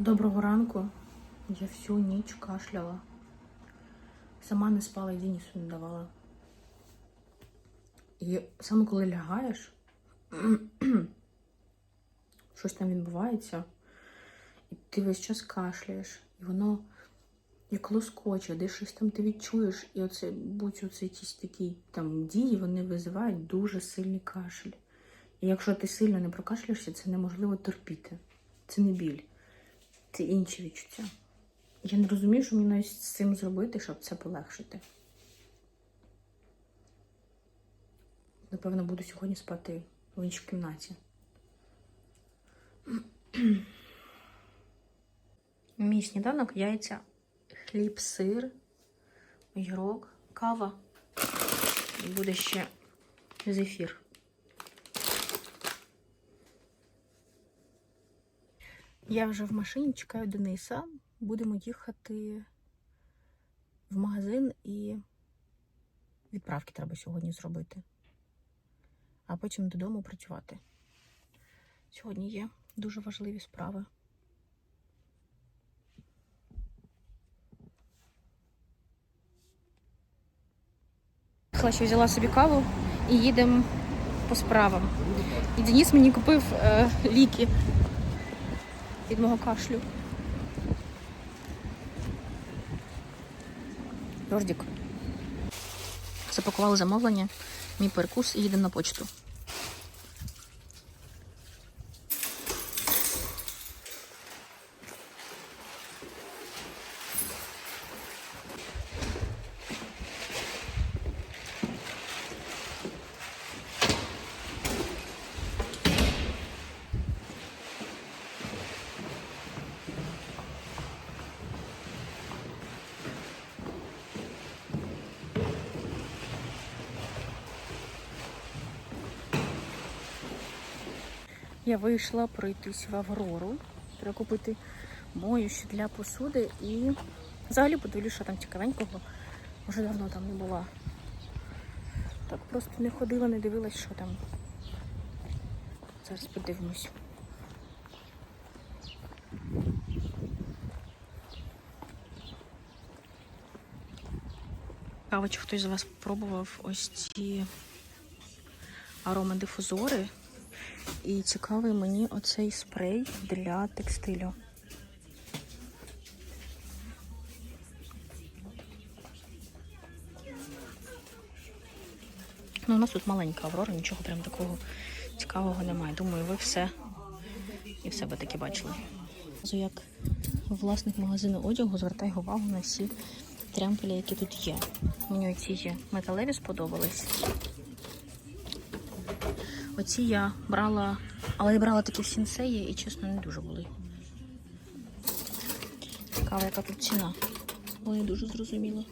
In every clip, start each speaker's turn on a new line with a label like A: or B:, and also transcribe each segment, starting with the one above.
A: Доброго ранку. Я всю ніч кашляла. Сама не спала і Денису не давала. І саме коли лягаєш, щось там відбувається, і ти весь час кашляєш, і воно як лоскоче, де щось там ти відчуєш, і оце будь оце якісь такі там дії, вони визивають дуже сильний кашель. І якщо ти сильно не прокашляєшся, це неможливо терпіти. Це не біль. Це інші відчуття. Я не розумію, що мені навіть з цим зробити, щоб це полегшити. Напевно, буду сьогодні спати в іншій кімнаті. Мій сніданок, яйця, хліб, сир, огірок, кава. І буде ще зефір. Я вже в машині чекаю Дениса. Будемо їхати в магазин і відправки треба сьогодні зробити. А потім додому працювати. Сьогодні є дуже важливі справи. Ще взяла собі каву і їдемо по справам. І Денис мені купив е, ліки від мого кашлю. Жордік. Запакували замовлення, мій перекус і їдемо на почту. Я вийшла пройтись в Аврору, прикупити моющі для посуди і взагалі подивлюсь, що там цікавенького. Вже давно там не була. Так просто не ходила, не дивилась, що там. Зараз подивимось. Цікаво, чи хтось з вас пробував ось ці аромадифузори. І цікавий мені оцей спрей для текстилю. Ну, у нас тут маленька аврора, нічого прям такого цікавого немає. Думаю, ви все і все би таки бачили. Як власник магазину одягу звертає увагу на всі трямпелі, які тут є. Мені ці є металеві сподобались. Оці я брала, але я брала такі в сінсеї і, чесно, не дуже були. Цікаво, яка тут ціна. Але не дуже зрозуміла.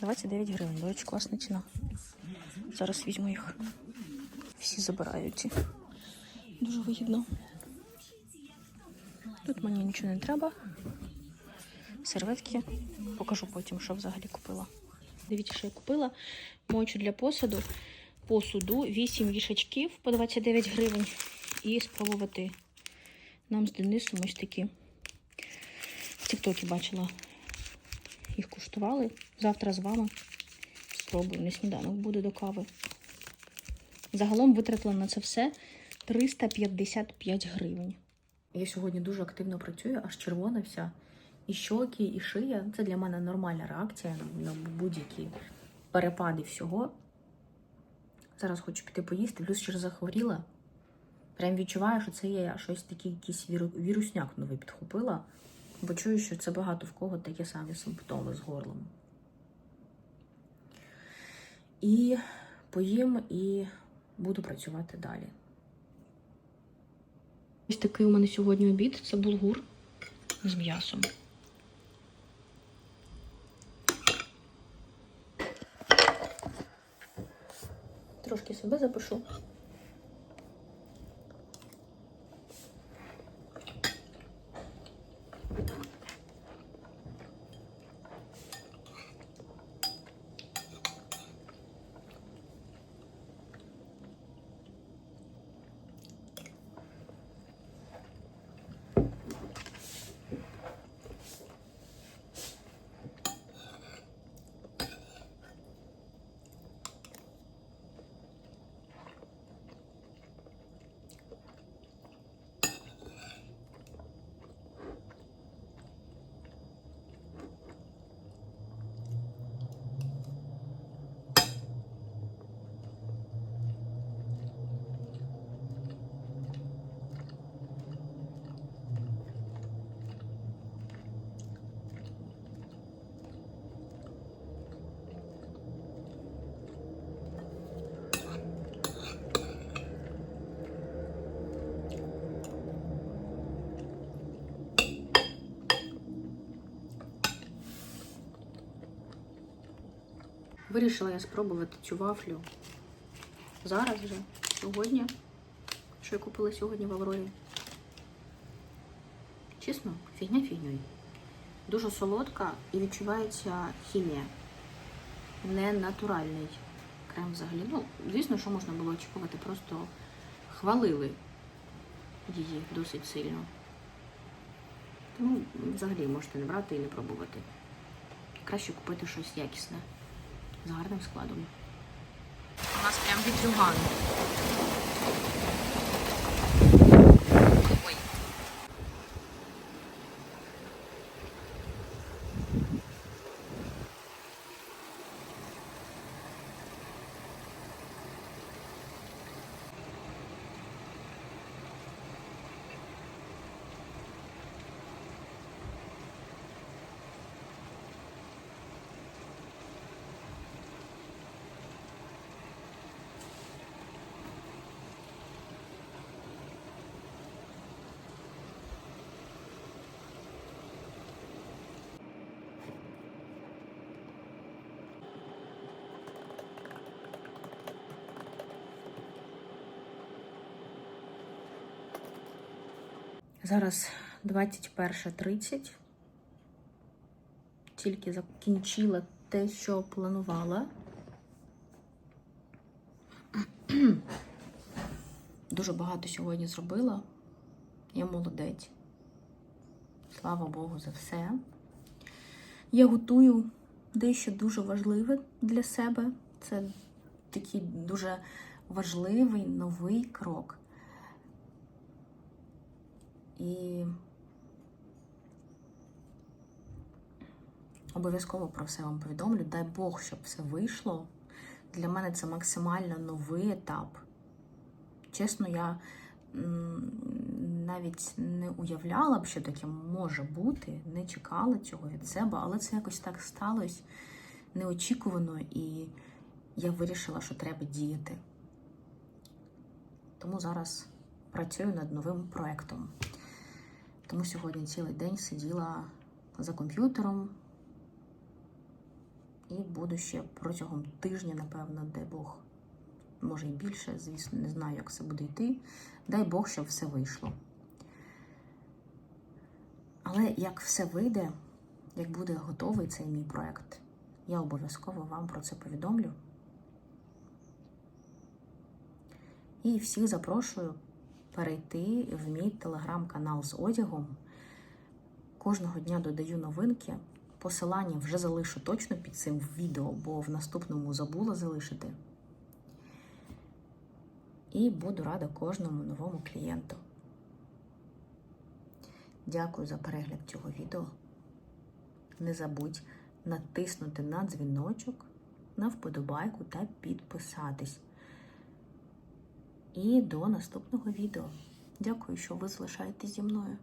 A: Двадцять дев'ять гривень. До класна ціна. Зараз візьму їх. Всі забирають. Дуже вигідно. Тут мені нічого не треба. Серветки. Покажу потім, що взагалі купила. Дивіться, що я купила. Мочу для посуду. Посуду 8 вішачків по 29 гривень. І спробувати нам з Денисом ось такі. В Тіктокі бачила. Їх куштували. Завтра з вами спробую. На сніданок буде до кави. Загалом витратила на це все 355 гривень. Я сьогодні дуже активно працюю, аж червона вся. І щоки, і шия. Це для мене нормальна реакція на будь-які перепади всього. Зараз хочу піти поїсти, плюс ще захворіла. Прям відчуваю, що це є щось таке, якийсь вірусняк новий підхопила, бо чую, що це багато в кого такі самі симптоми з горлом. І поїм і буду працювати далі. Ось такий у мене сьогодні обід це булгур з м'ясом. Трошки себе запишу. Вирішила я спробувати цю вафлю зараз вже, сьогодні, що я купила сьогодні в Аврорі. Чесно, фігня фігньою. Дуже солодка і відчувається хімія. Не натуральний крем взагалі. Ну, звісно, що можна було очікувати, просто хвалили її досить сильно. Тому взагалі можете не брати і не пробувати. Краще купити щось якісне з гарним складом. У нас прям вітрюган. Зараз 21.30. Тільки закінчила те, що планувала. Дуже багато сьогодні зробила. Я молодець. Слава Богу за все. Я готую дещо дуже важливе для себе. Це такий дуже важливий новий крок. І обов'язково про все вам повідомлю. Дай Бог, щоб все вийшло. Для мене це максимально новий етап. Чесно, я навіть не уявляла б, що таке може бути, не чекала цього від себе, але це якось так сталося неочікувано, і я вирішила, що треба діяти. Тому зараз працюю над новим проєктом. Тому сьогодні цілий день сиділа за комп'ютером і буду ще протягом тижня, напевно, дай Бог, може і більше, звісно, не знаю, як це буде йти. Дай Бог, щоб все вийшло. Але як все вийде, як буде готовий цей мій проект, я обов'язково вам про це повідомлю. І всіх запрошую перейти в мій телеграм-канал з одягом. Кожного дня додаю новинки. Посилання вже залишу точно під цим відео, бо в наступному забула залишити. І буду рада кожному новому клієнту. Дякую за перегляд цього відео. Не забудь натиснути на дзвіночок, на вподобайку та підписатись. І до наступного відео. Дякую, що ви залишаєтесь зі мною.